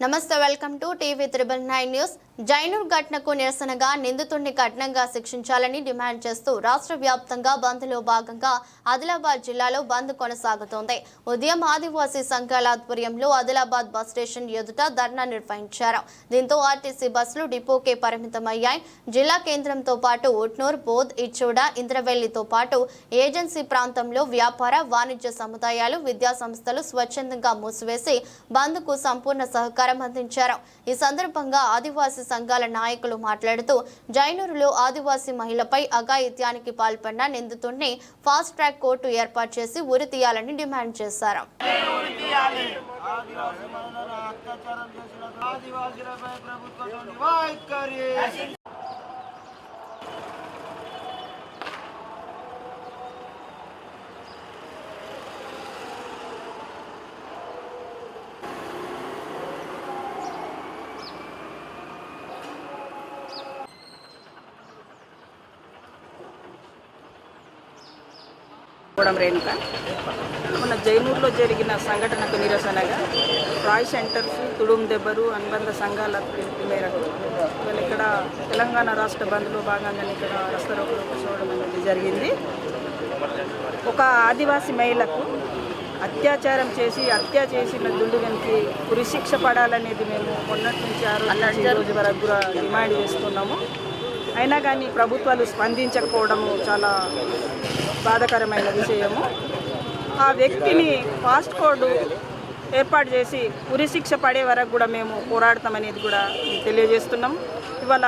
నమస్తే welcome to TV triple nine news. Jainoor ఘటనకు నిరసనగా నిందితుడిని కఠినంగా శిక్షించాలని డిమాండ్ చేస్తూ రాష్ట్ర వ్యాప్తంగా బంద్లో భాగంగా ఆదిలాబాద్ జిల్లాలో బంద్ కొనసాగుతోంది. ఉదయం ఆదివాసీ సంఘాల ఆధ్వర్యంలో ఆదిలాబాద్ బస్ స్టేషన్ ఎదుట ధర్నా నిర్వహించారు. దీంతో ఆర్టీసీ బస్సులు డిపోకే పరిమితమయ్యాయి. జిల్లా కేంద్రంతో పాటు ఉట్నూర్ బోధ్ ఇచ్చోడ ఇంద్రవెల్లితో పాటు ఏజెన్సీ ప్రాంతంలో వ్యాపార వాణిజ్య సముదాయాలు విద్యాసంస్థలు స్వచ్ఛందంగా మూసివేసి బంద్కు సంపూర్ణ సహకారం అందించారు. ఈ సందర్భంగా ఆదివాసీ సంఘాల నాయకులు మాట్లాడుతూ జైనూరులో ఆదివాసీ మహిళపై అఘాయిత్యానికి పాల్పడిన నిందితుడిని ఫాస్ట్ ట్రాక్ కోర్టు ఏర్పాటు చేసి ఉరి తీయాలని డిమాండ్ చేశారు. ఆదివాసీ అత్యాచారం చేసిన ప్రభుత్వం వైఖరి గూడెం రేణుక. మొన్న జైనూరులో జరిగిన సంఘటనకు నిరసనగా రాయ్ సెంటర్స్ తుడుం దెబ్బరు అనుబంధ సంఘాల పిలుపు మేరకు వీళ్ళు ఇక్కడ తెలంగాణ రాష్ట్ర బంద్లో భాగంగా ఇక్కడ రస్తరోకులు కూర్చోవడం అనేది జరిగింది. ఒక ఆదివాసీ మహిళకు అత్యాచారం చేసి హత్య చేసిన దుండుగనికి ఉరిశిక్ష పడాలనేది మేము మొన్నటి నుంచి ఆ రోజు రోజు వరకు కూడా డిమాండ్ చేస్తున్నాము. అయినా కానీ ప్రభుత్వాలు స్పందించకపోవడము చాలా బాధకరమైన విషయము. ఆ వ్యక్తిని ఫాస్ట్ కోడ్ ఏర్పాటు చేసి ఉరిశిక్ష పడే వరకు కూడా మేము పోరాడతామనేది కూడా తెలియజేస్తున్నాం. ఇవాళ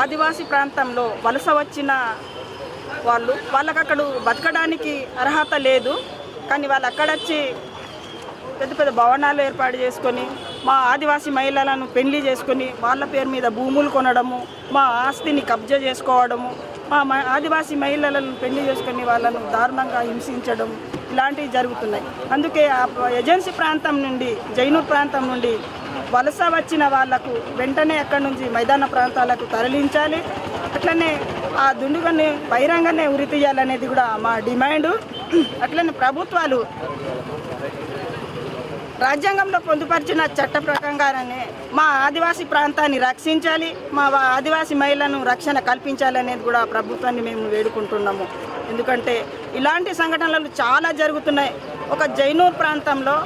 ఆదివాసీ ప్రాంతంలో వలస వచ్చిన వాళ్ళు వాళ్ళకక్కడ బతకడానికి అర్హత లేదు. కానీ వాళ్ళు అక్కడొచ్చి పెద్ద పెద్ద భవనాలు ఏర్పాటు చేసుకొని మా ఆదివాసీ మహిళలను పెళ్ళి చేసుకొని వాళ్ళ పేరు మీద భూములు కొనడము మా ఆస్తిని కబ్జా చేసుకోవడము మా మ- ఆదివాసీ మహిళలను పెళ్ళి చేసుకొని వాళ్ళను దారుణంగా హింసించడం ఇలాంటివి జరుగుతున్నాయి. అందుకే ఆ ఏజెన్సీ ప్రాంతం నుండి జైనూర్ ప్రాంతం నుండి వలస వచ్చిన వాళ్ళకు వెంటనే అక్కడి నుంచి మైదాన ప్రాంతాలకు తరలించాలి. అట్లనే ఆ దుండుగని బహిరంగనే ఉరి తీయాలనేది కూడా మా డిమాండు. అట్లనే ప్రభుత్వాలు రాజ్యాంగంలో పొందుపరిచిన చట్ట ప్రకారంగానే మా ఆదివాసీ ప్రాంతాన్ని రక్షించాలి మా ఆదివాసీ మహిళలను రక్షణ కల్పించాలనేది కూడా ప్రభుత్వాన్ని మేము వేడుకుంటున్నాము. ఎందుకంటే ఇలాంటి సంఘటనలు చాలా జరుగుతున్నాయి. ఒక జైనూర్ ప్రాంతంలో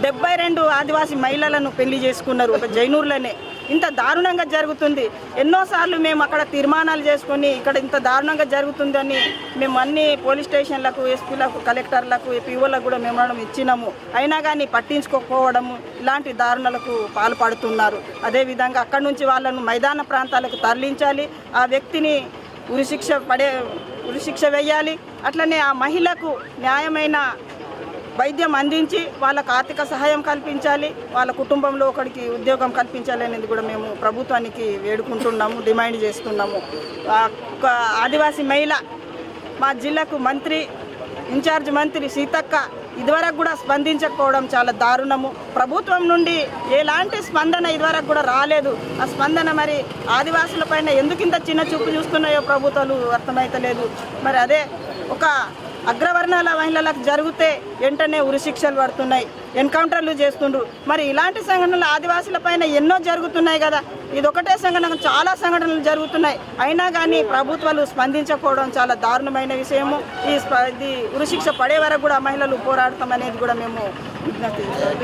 డెబ్బై రెండు ఆదివాసీ మహిళలను పెళ్ళి చేసుకున్నారు ఒక జైనూర్లోనే. ఇంత దారుణంగా జరుగుతుంది. ఎన్నోసార్లు మేము అక్కడ తీర్మానాలు చేసుకొని ఇక్కడ ఇంత దారుణంగా జరుగుతుందని మేము అన్ని పోలీస్ స్టేషన్లకు ఎస్పీలకు కలెక్టర్లకు పీఓలకు కూడా మేము ఇచ్చినాము. అయినా కానీ పట్టించుకోకపోవడము ఇలాంటి దారుణాలకు పాల్పడుతున్నారు. అదేవిధంగా అక్కడి నుంచి వాళ్ళను మైదాన ప్రాంతాలకు తరలించాలి. ఆ వ్యక్తిని ఉరిశిక్ష పడే ఉరిశిక్ష వేయాలి. అట్లనే ఆ మహిళకు న్యాయమైన వైద్యం అందించి వాళ్ళకు ఆర్థిక సహాయం కల్పించాలి వాళ్ళ కుటుంబంలో ఒకరికి ఉద్యోగం కల్పించాలి అనేది కూడా మేము ప్రభుత్వానికి వేడుకుంటున్నాము డిమాండ్ చేస్తున్నాము. ఒక ఆదివాసీ మహిళ మా జిల్లాకు మంత్రి ఇన్ఛార్జ్ మంత్రి సీతక్క ఇదివరకు కూడా స్పందించకపోవడం చాలా దారుణము. ప్రభుత్వం నుండి ఎలాంటి స్పందన ఇదివరకు కూడా రాలేదు. ఆ స్పందన మరి ఆదివాసుల పైన ఎందుకు చిన్న చూపు చూస్తున్నాయో ప్రభుత్వాలు అర్థమైతలేదు. మరి అదే ఒక అగ్రవర్ణాల మహిళలకు జరిగితే వెంటనే ఉరిశిక్షలు పడుతున్నాయి ఎన్కౌంటర్లు చేస్తుండ్రు. మరి ఇలాంటి సంఘటనలు ఆదివాసుల పైన ఎన్నో జరుగుతున్నాయి కదా. ఇది ఒకటే సంఘటన చాలా సంఘటనలు జరుగుతున్నాయి. అయినా కానీ ప్రభుత్వాలు స్పందించకపోవడం చాలా దారుణమైన విషయము. ఈ ఇది ఉరిశిక్ష పడే వరకు కూడా మహిళలు పోరాడతాం అనేది కూడా మేము విజ్ఞప్తి